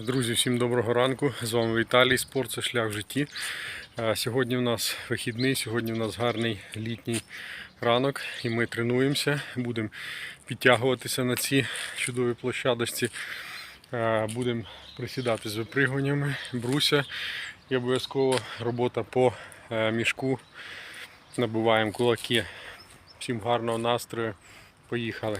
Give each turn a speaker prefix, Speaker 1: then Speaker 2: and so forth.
Speaker 1: Друзі, всім доброго ранку. З вами Віталій, спорт це шлях в житті. Е, сьогодні в нас вихідний, сьогодні в нас гарний літній ранок і ми тренуємося. Будемо підтягуватися на ці чудові площадочці. Е, будемо присідати з випригуваннями, бруся і обов'язково робота по е, мішку. Набиваємо кулаки. Всім гарного настрою. Поїхали.